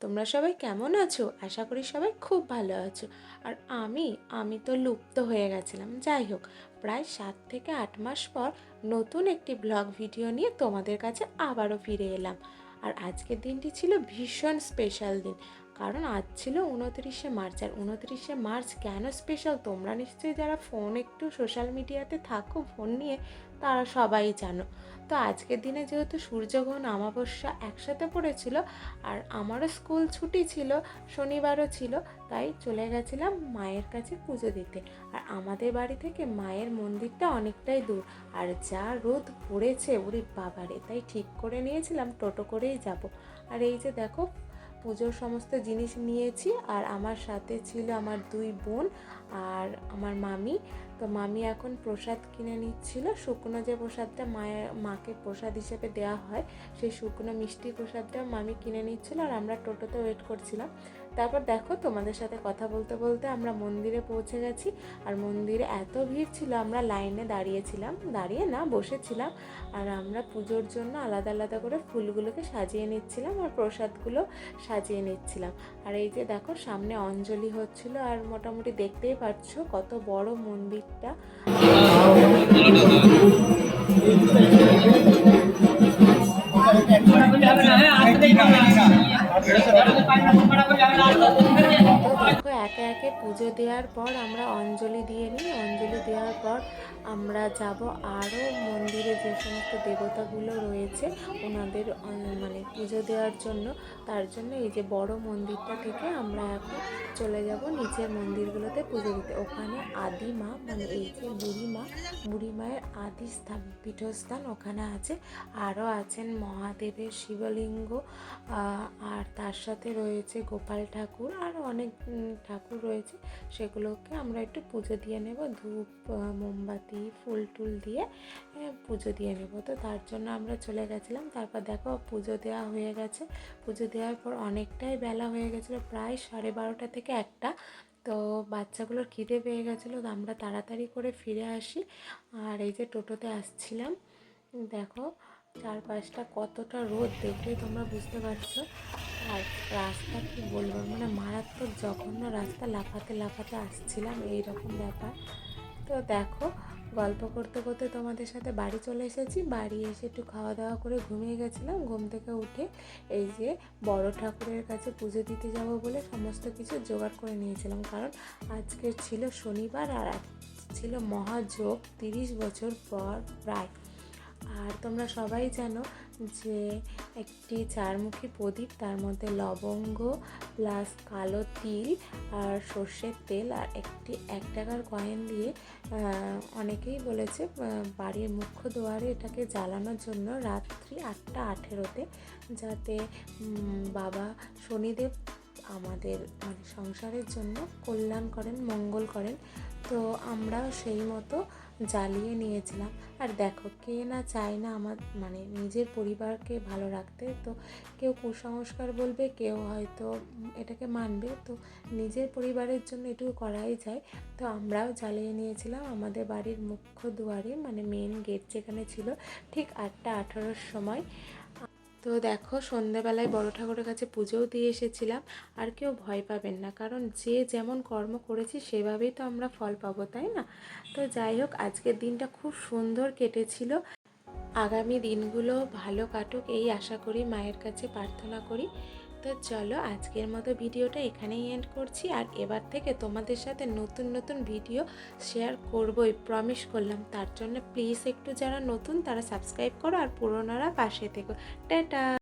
তোমরা সবাই কেমন আছো? আশা করি সবাই খুব ভালো আছো। আর আমি আমি তো লুপ্ত হয়ে গেছিলাম। যাই হোক, প্রায় সাত থেকে আট মাস পর নতুন একটি ব্লগ ভিডিও নিয়ে তোমাদের কাছে আবারও ফিরে এলাম। আর আজকের দিনটি ছিল ভীষণ স্পেশাল দিন। কারণ আজ ছিল উনত্রিশে মার্চ, আর উনত্রিশে মার্চ কেন স্পেশাল তোমরা নিশ্চয়ই যারা ফোন একটু সোশ্যাল মিডিয়াতে থাকো ফোন নিয়ে, তারা সবাই জানো। তো আজকের দিনে যেহেতু সূর্যগ্রহণ অমাবস্যা একসাথে পড়েছিল, আর আমারও স্কুল ছুটি ছিল, শনিবারও ছিল, তাই চলে গেছিলাম মায়ের কাছে পুজো দিতে। আর আমাদের বাড়ি থেকে মায়ের মন্দিরটা অনেকটাই দূর, আর যা রোদ পড়েছে উরি বাবারে, তাই ঠিক করে নিয়েছিলাম, টোটো করেই যাব। আর এই যে দেখো পুজোর সমস্ত জিনিস নিয়েছি আর আমার সাথে ছিল আমার দুই বোন আর আমার মামি। তো মামি এখন প্রসাদ কিনে নিচ্ছিল। শুকনো যে প্রসাদটা মায়ের মাকে প্রসাদ হিসেবে দেওয়া হয়, সেই শুকনো মিষ্টি প্রসাদটা মামি কিনে নিচ্ছিল আর আমরা টোটোতে ওয়েট করছিলাম। তারপর দেখো তোমাদের সাথে কথা বলতে বলতে আমরা মন্দিরে পৌঁছে গেছি। আর মন্দিরে এত ভিড় ছিল, আমরা লাইনে দাঁড়িয়েছিলাম, দাঁড়িয়ে না বসেছিলাম। আর আমরা পুজোর জন্য আলাদা আলাদা করে ফুলগুলোকে সাজিয়ে নিচ্ছিলাম আর প্রসাদগুলো সাজিয়ে নিচ্ছিলাম। আর এই যে দেখো সামনে অঞ্জলি হচ্ছিল, আর মোটামুটি দেখতেই পাচ্ছ কত বড় মন্দিরটা। একে একে পুজো দেওয়ার পর আমরা অঞ্জলি দিয়ে নিই। অঞ্জলি দেওয়ার পর আমরা যাব আরও মন্দিরে যে সমস্ত দেবতাগুলো রয়েছে ওনাদের মানে পুজো দেওয়ার জন্য। তার জন্য এই যে বড় মন্দিরটা থেকে আমরা এখন চলে যাব নিচের মন্দিরগুলোতে পুজো দিতে। ওখানে আদি মা মানে এই যে বুড়ি মা বুড়ি মায়ের আদি স্থান পীঠস্থান ওখানে আছে। আরও আছেন মহাদেবের শিবলিঙ্গ আর তার সাথে রয়েছে গোপাল ঠাকুর আর অনেক উম, ঠাকুর রয়েছে, সেগুলোকে আমরা একটু পুজো দিয়ে নেব। ধূপ মোমবাতি, ফুল টুল দিয়ে পুজো দিয়ে নেব। তো তার জন্য আমরা চলে গেছিলাম। তারপর দেখো পুজো দেওয়া হয়ে গেছে। পুজো দেওয়ার পর অনেকটাই বেলা হয়ে গেছিল, প্রায় সাড়ে বারোটা থেকে একটা। তো বাচ্চাগুলোর খিদে পেয়ে গেছিল, তো আমরা তাড়াতাড়ি করে ফিরে আসি। আর এই যে টোটোতে আসছিলাম, দেখো চারপাশটা কতটা রোদ দেখলেই তোমরা বুঝতে পারছ। আর রাস্তা কি বলব? মানে মারাত্মক জঘন্য রাস্তা, লাফাতে লাফাতে আসছিলাম এই রকম ব্যাপার। তো দেখো, গল্প করতে করতে তোমাদের সাথে বাড়ি চলে এসেছি। বাড়ি এসে একটু খাওয়া দাওয়া করে ঘুমিয়ে গেছিলাম। ঘুম থেকে উঠে এই যে বড় ঠাকুরের কাছে পুজো দিতে যাব বলে সমস্ত কিছু জোগাড় করে নিয়েছিলাম। কারণ আজকে ছিল শনিবার আর ছিল মহাযোগ তিরিশ বছর পর প্রায়। আর তোমরা সবাই জানো যে একটি চারমুখী প্রদীপ, তার মধ্যে লবঙ্গ প্লাস কালো তিল আর সর্ষের তেল আর একটি এক টাকার কয়েন দিয়ে অনেকেই বলেছে বাড়ির মুখ্য দুয়ারে এটাকে জ্বালানোর জন্য রাত্রি আটটা আঠেরোতে, যাতে বাবা শনিদেব আমাদের মানে সংসারের জন্য কল্যাণ করেন, মঙ্গল করেন। তো আমরাও সেই মতো জ্বালিয়ে নিয়েছিলাম। আর দেখো, কে না চায় না আমার মানে নিজের পরিবারকে ভালো রাখতে, তো কেউ কুসংস্কার বলবে, কেউ হয়তো এটাকে মানবে। তো নিজের পরিবারের জন্য এটুকু করাই যায়। তো আমরাও জ্বালিয়ে নিয়েছিলাম আমাদের বাড়ির মুখ্য দুয়ারে মানে মেন গেট যেখানে ছিল, ঠিক আটটা আঠারোর সময়। তো দেখো সন্ধ্যাবেলায় বড় ঠাকুরের কাছে পুজোও দিয়ে এসেছিলাম, আর কেউ ভয় পাবেন না, কারণ যে যেমন কর্ম করেছি সেভাবেই তো আমরা ফল পাবো, তাই না? তো যাই হোক, আজকের দিনটা খুব সুন্দর কেটেছিল। আগামী দিনগুলো ভালো কাটুক, এই আশা করি, মায়ের কাছে প্রার্থনা করি। তো চলো আজকের মতো ভিডিওটা এখানেই এন্ড করছি। আর এবার থেকে তোমাদের সাথে নতুন নতুন ভিডিও শেয়ার করবই প্রমিস করলাম। তার জন্য প্লিজ একটু যারা নতুন, তারা সাবস্ক্রাইব করো আর পুরোনোরা পাশে থেকো। টাটা!